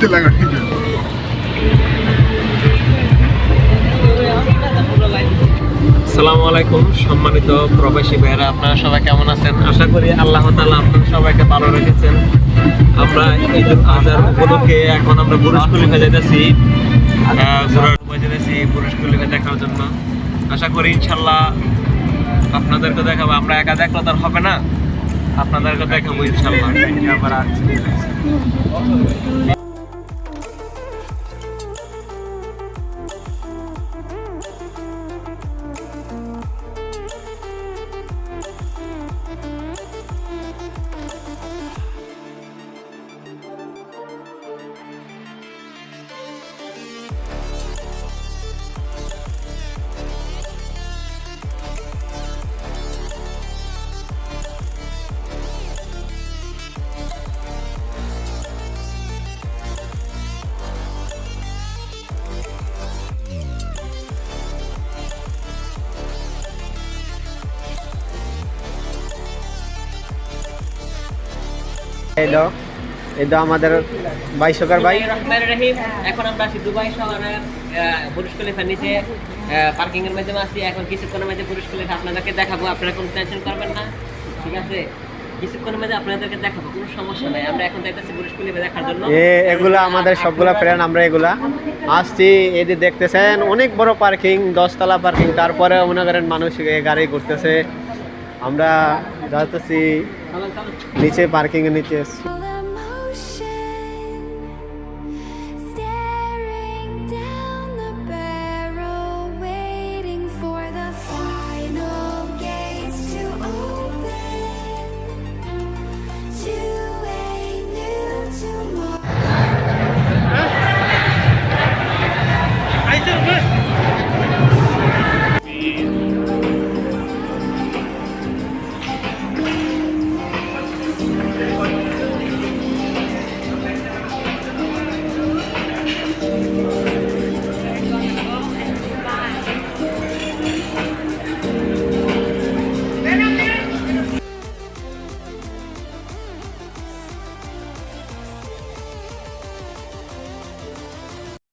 নিতে লাগো ঠিক আছে আসসালামু আলাইকুম, সম্মানিত প্রবাসী ভাইয়েরা, আপনারা সবাই কেমন আছেন? আশা করি আল্লাহ তাআলা আপনাদের সবাইকে ভালো রেখেছেন। আমরা ঈদ উল আজহার উপলক্ষে এখন আমরা বুরুজ খলিফা যাইতেছি ঘোরার উপায় যাইতেছি বুরুজ দেখার জন্য। আশা করি ইনশাল্লাহ আপনাদেরকে দেখাবো। আমরা একা দেখলে তো আর হবে না। আপনাদেরকে দেখাবো ইনশাল্লাহ এলো। এটা আমাদের ভাই রহমান রহিম। এখন আমরা দুবাই শহরের বুরুজ খলিফার নিচে। পার্কিং এর মাধ্যমে আছি এখন কিছুক্ষণের মধ্যে খলিফা আপনাদেরকে দেখাবো। আপনারা কোনো টেনশন করবেন না। ঠিক আছে? কিছুক্ষণের মধ্যে আপনাদেরকে দেখাবো। কোনো সমস্যা নাই। আমরা এখন যাইতেছি দেখার জন্য। এগুলা আমাদের সবগুলা ফ্রেন্ড আমরা এগুলা। আসছি দেখতেছেন অনেক বড় পার্কিং দশতলা পার্কিং তারপরে মনে করেন মানুষ গাড়ি ঘুরতেছে। আমরা যাচ্ছি। নিচে পার্কিং এর নিচে এসছি।